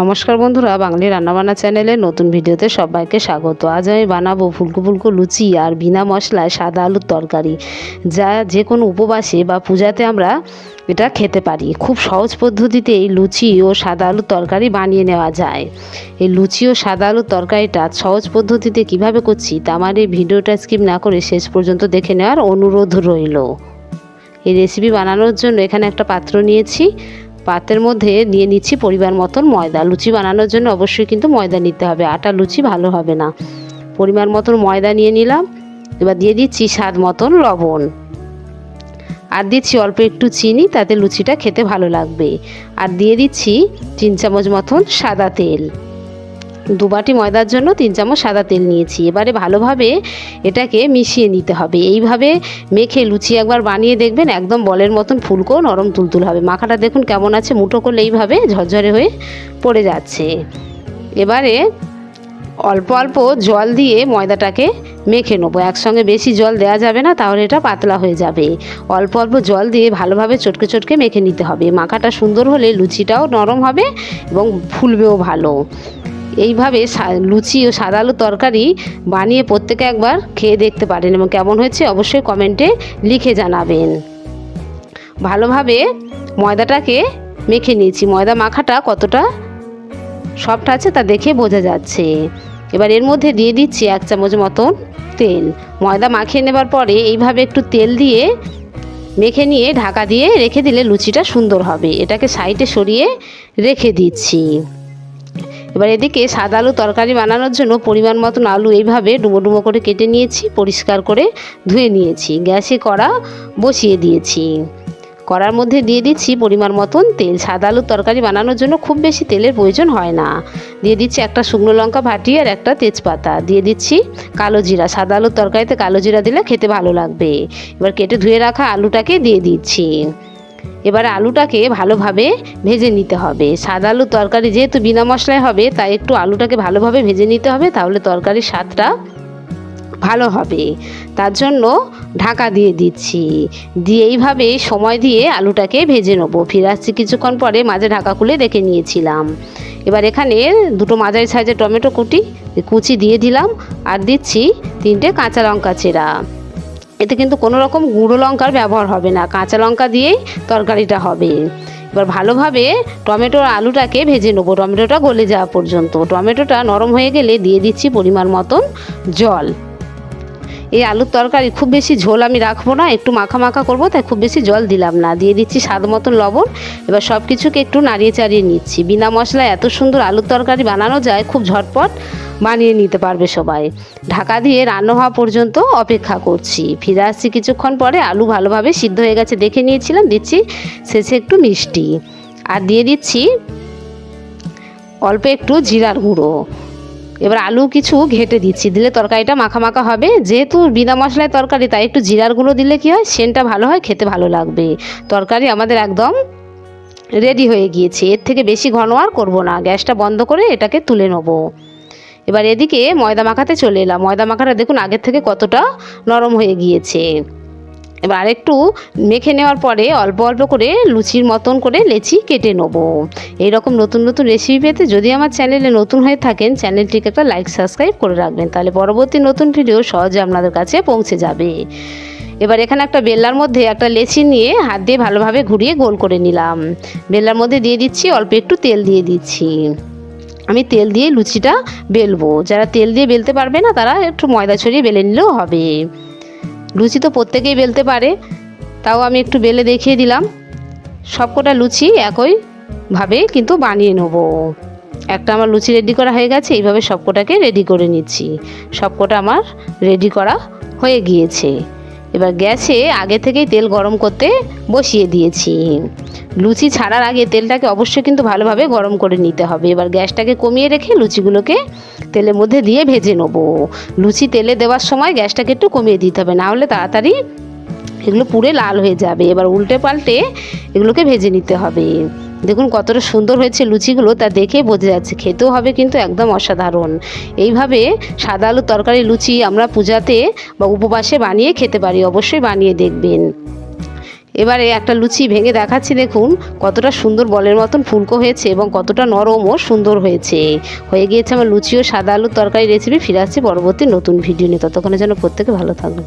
নমস্কার বন্ধুরা বাঙালি রান্নাবান্না চ্যানেলে নতুন ভিডিওতে সবাইকে স্বাগত। আজ আমি বানাবো ফুলকো ফুলকো লুচি আর বিনা মশলায় সাদা আলুর তরকারি। যা যে কোনো উপবাসে বা পূজাতে আমরা এটা খেতে পারি। খুব সহজ পদ্ধতিতে এই লুচি ও সাদা আলুর তরকারি বানিয়ে নেওয়া যায়। এই লুচি ও সাদা আলুর তরকারিটা সহজ পদ্ধতিতে কীভাবে করছি তা আমার এই ভিডিওটা স্কিপ না করে শেষ পর্যন্ত দেখে নেওয়ার অনুরোধ রইল। এই রেসিপি বানানোর জন্য এখানে একটা পাত্র নিয়েছি। পাত্রের মধ্যে নিয়ে নিচ্ছি পরিমাণ মতন ময়দা। লুচি বানানোর জন্য অবশ্যই কিন্তু ময়দা নিতে হবে। আটা, লুচি ভালো হবে না। পরিমাণ মতন ময়দা নিয়ে নিলাম। এবার দিয়ে দিচ্ছি স্বাদ মতন লবণ। আর দিচ্ছি অল্প একটু চিনি, তাতে লুচিটা খেতে ভালো লাগবে। আর দিয়ে দিচ্ছি তিন চামচ মতন সাদা তেল। দু বাটি ময়দার জন্য তিন চামচ সাদা তেল নিয়েছি। এবারে ভালোভাবে এটাকে মিশিয়ে নিতে হবে। এইভাবে মেখে লুচি একবার বানিয়ে দেখবেন একদম বলের মতন ফুলকো নরম তুলতুল হবে। মাখাটা দেখুন কেমন আছে, মুঠো করলে এইভাবে ঝরঝরে হয়ে পড়ে যাচ্ছে। এবারে অল্প অল্প জল দিয়ে ময়দাটাকে মেখে নেব। একসঙ্গে বেশি জল দেওয়া যাবে না, তাহলে এটা পাতলা হয়ে যাবে। অল্প অল্প জল দিয়ে ভালোভাবে চটকে চটকে মেখে নিতে হবে। মাখাটা সুন্দর হলে লুচিটাও নরম হবে এবং ফুলবেও ভালো। এইভাবে লুচি ও সাদা আলুর তরকারি বানিয়ে প্রত্যেকে একবার খেয়ে দেখতে পারেন এবং কেমন হয়েছে অবশ্যই কমেন্টে লিখে জানাবেন। ভালোভাবে ময়দাটাকে মেখে নিয়েছি। ময়দা মাখাটা কতটা সফট আছে তা দেখে বোঝা যাচ্ছে। এবার এর মধ্যে দিয়ে দিচ্ছি এক চামচ মতন তেল। ময়দা মাখিয়ে নেবার পরে এইভাবে একটু তেল দিয়ে মেখে নিয়ে ঢাকা দিয়ে রেখে দিলে লুচিটা সুন্দর হবে। এটাকে সাইডে সরিয়ে রেখে দিচ্ছি। এবার এদিকে সাদা আলু তরকারি বানানোর জন্য পরিমাণ মতন আলু এইভাবে ডুমো ডুমো করে কেটে নিয়েছি, পরিষ্কার করে ধুয়ে নিয়েছি। গ্যাসে কড়া বসিয়ে দিয়েছি। কড়ার মধ্যে দিয়ে দিচ্ছি পরিমাণ মতন তেল। সাদা আলুর তরকারি বানানোর জন্য খুব বেশি তেলের প্রয়োজন হয় না। দিয়ে দিচ্ছি একটা শুকনো লঙ্কা ভাটি আর একটা তেজপাতা। দিয়ে দিচ্ছি কালো জিরা। সাদা আলুর তরকারিতে কালো জিরা দিলে খেতে ভালো লাগবে। এবার কেটে ধুয়ে রাখা আলুটাকে দিয়ে দিচ্ছি। এবার আলুটাকে ভালোভাবে ভেজে নিতে হবে। সাদা আলুর তরকারি যেহেতু বিনা মশলায় হবে, তাই একটু আলুটাকে ভালোভাবে ভেজে নিতে হবে, তাহলে তরকারির স্বাদটা ভালো হবে। তার জন্য ঢাকা দিয়ে দিচ্ছি। দিয়ে এইভাবে সময় দিয়ে আলুটাকে ভেজে নেব। ফিরে আসছি কিছুক্ষণ পরে মাঝে ঢাকা খুলে রেখে নিয়েছিলাম। এবার এখানে দুটো মাঝারি সাইজের টমেটো কুটি, কুচি দিয়ে দিলাম, আর দিচ্ছি তিনটে কাঁচা লঙ্কা চেরা। এতে কিন্তু কোনো রকম গুঁড়ো লঙ্কার ব্যবহার হবে না, কাঁচা লঙ্কা দিয়েই তরকারিটা হবে। এবার ভালোভাবে টমেটো আর আলুটাকে ভেজে নেব। টমেটোটা গলে যাওয়া পর্যন্ত। টমেটোটা নরম হয়ে গেলে দিয়ে দিচ্ছি পরিমাণ মতন জল। এই আলুর তরকারি খুব বেশি ঝোল আমি রাখব না, একটু মাখা মাখা করব, তাই খুব বেশি জল দিলাম না। দিয়ে দিচ্ছি স্বাদ মতন লবণ। এবার সব কিছুকে একটু নাড়িয়ে চাড়িয়ে নিচ্ছি। বিনা মশলায় এত সুন্দর আলুর তরকারি বানানো যায়, খুব ঝটপট। বানিয়ে নিতে পারবে সবাই। ঢাকা দিয়ে রান্না হওয়া পর্যন্ত অপেক্ষা করছি। ফিরে আসছি কিছুক্ষণ পরে আলু ভালোভাবে সিদ্ধ হয়ে গেছে দেখে নিয়েছিলাম, দিচ্ছি শেষে একটু মিষ্টি। আর দিয়ে দিচ্ছি অল্প একটু জিরার গুঁড়ো। এবার আলু কিছু ঘেটে দিচ্ছি, দিলে তরকারিটা মাখা মাখা হবে। যেহেতু বিনা মশলায় তরকারি, তাই একটু জিরার গুঁড়ো দিলে কি হয় সেনটা ভালো হয়, খেতে ভালো লাগবে। তরকারি আমাদের একদম রেডি হয়ে গিয়েছে। এর থেকে বেশি ঘন আর করব না। গ্যাসটা বন্ধ করে এটাকে তুলে নেব। এবার এদিকে ময়দা মাখাতে চলে এলাম। ময়দা মাখাটা দেখুন আগের থেকে কতটা নরম হয়ে গিয়েছে। এবার আরেকটু মেখে নেওয়ার পরে অল্প অল্প করে লুচির মতন করে লেচি কেটে নেব। এইরকম নতুন নতুন রেসিপি পেতে যদি আমার চ্যানেলে নতুন হয়ে থাকেন, চ্যানেলটিকে একটা লাইক সাবস্ক্রাইব করে রাখবেন, তাহলে পরবর্তী নতুন ভিডিও সহজে আপনাদের কাছে পৌঁছে যাবে। এবার এখানে একটা বেল্লার মধ্যে একটা লেচি নিয়ে হাত দিয়ে ভালোভাবে ঘুরিয়ে গোল করে নিলাম। বেল্লার মধ্যে দিয়ে দিচ্ছি, অল্প একটু তেল দিয়ে দিচ্ছি। আমি তেল দিয়ে লুচিটা বেলবো। যারা তেল দিয়ে বেলতে পারবে না, তারা একটু ময়দা ছড়িয়ে বেলে নিলেও হবে। লুচি তো প্রত্যেকেই বেলতে পারে, তাও আমি একটু বেলে দেখিয়ে দিলাম। সবকটা লুচি একইভাবে কিন্তু বানিয়ে নেব। একটা আমার লুচি রেডি করা হয়ে গেছে, এইভাবে সবকটাকে রেডি করে নিচ্ছি। সবকটা আমার রেডি করা হয়ে গিয়েছে। এবার গ্যাসে আগে থেকেই তেল গরম করতে বসিয়ে দিয়েছি। লুচি ছাড়ার আগে তেলটাকে অবশ্যই কিন্তু ভালোভাবে গরম করে নিতে হবে। এবার গ্যাসটাকে কমিয়ে রেখে লুচিগুলোকে তেলের মধ্যে দিয়ে ভেজে নেব। লুচি তেলে দেওয়ার সময় গ্যাসটাকে একটু কমিয়ে দিতে হবে, না হলে তাড়াতাড়ি এগুলো পুড়ে লাল হয়ে যাবে। এবার উল্টে পাল্টে এগুলোকে ভেজে নিতে হবে। দেখুন কতটা সুন্দর হয়েছে লুচিগুলো, তা দেখে বোঝা যাচ্ছে, খেতেও হবে কিন্তু একদম অসাধারণ। এইভাবে সাদা আলু তরকারি লুচি আমরা পূজাতে বা উপবাসে বানিয়ে খেতে পারি, অবশ্যই বানিয়ে দেখবেন। এবারে একটা লুচি ভেঙে দেখাচ্ছি, দেখুন, কতটা সুন্দর বলের মতন ফুলকো হয়েছে এবং কতটা নরম ও সুন্দর হয়েছে। হয়ে গিয়েছে আমার লুচি ও সাদা আলুর তরকারি রেসিপি ফিরে আসছে পরবর্তী নতুন ভিডিও নিয়ে। ততক্ষণের জন্য প্রত্যেকে ভালো থাকবেন